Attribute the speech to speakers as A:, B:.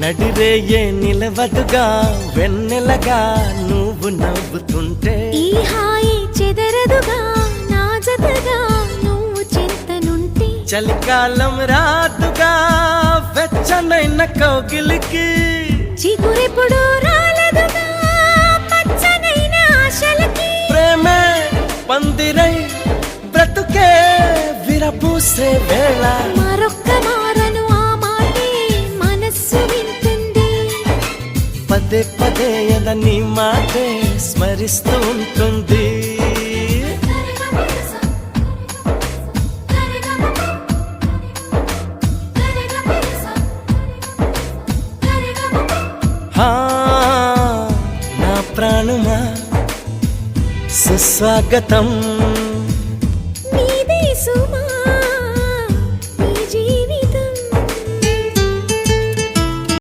A: నడిరేయే నిలవదుగా వెన్నెలగా నువ్వు నవ్వుతుంటే.
B: ఈ హాయి చెదరదుగా నా జతగా నువ్వు చింతనుంటే.
A: చలికాలం రాదుగా వెచ్చనైన కౌగిలికి.
B: చిగురెప్పుడు రాలదుగా పచ్చనైన ఆశలకి.
A: ప్రేమే పందిరై బ్రతుకే విరపూసే వేళ. పదే పదే అదని మాటే స్మరిస్తూ ఉంటుంది. నా ప్రాణమా సుస్వాగతం. సుమా